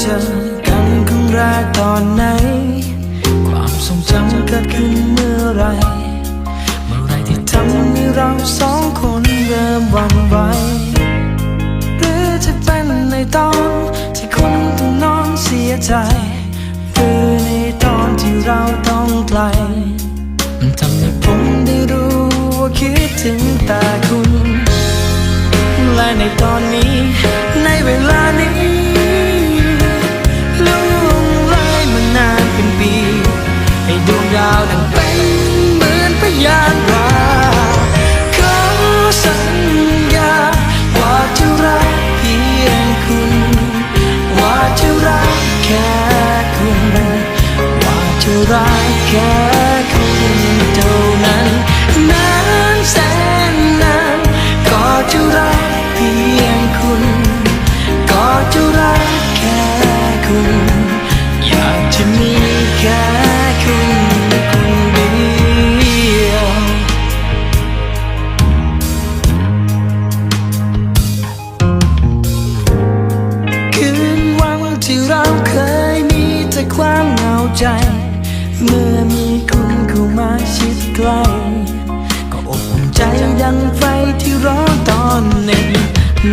เจอกันครั้งแรกตอนไหน ความทรงจำเกิดขึ้นเมื่อไร เมื่อไรที่ทำให้เราสองคนเริ่มหวั่นไหวหรือจะเป็นในตอนที่คนต้องนอนเสียใจ หรือในตอนที่เราต้องไกล มันทำให้ผมได้รู้ว่าคิดถึงแต่คุณ และในตอนนี้ใน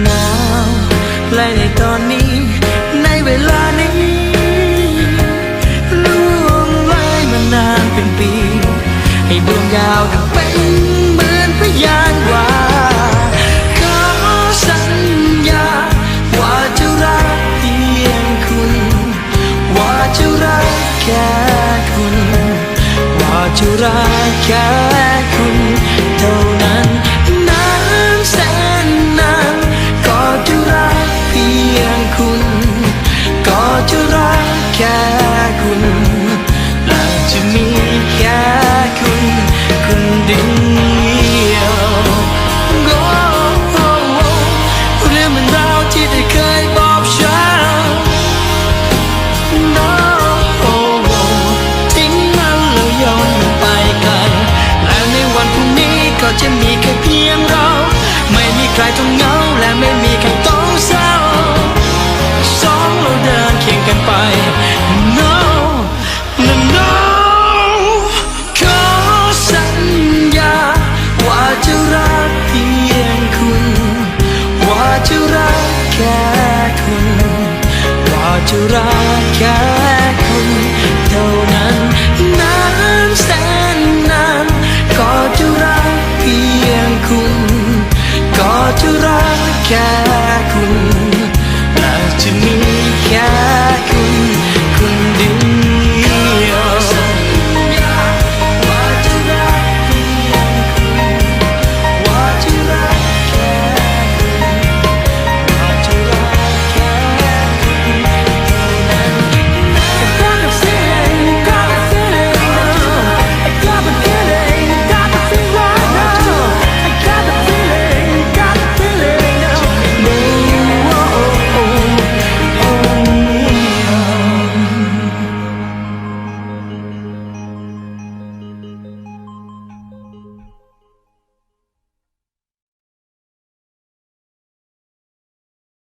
หนาวและในตอนนี้ ในเวลานี้ล่วงเลยมานานเป็นปี ให้ดวงดาวดังเป็นเหมือนพยานว่าขอสัญญา ว่าจะรักเพียงคุณ ว่าจะรักแค่คุณ ว่าจะรักแค่ เดียวโอ้เรื่องมันราวที่ได้เคยบอกฉัน No โอ้ทิ้งมันแล้วย้อนมันไปไกลและในวันพรุ่งนี้ก็จะมีแค่เพียงเรา ไม่มีใครต้องเหงาและไม่มีใคร จะรักแค่คุณเท่านั้น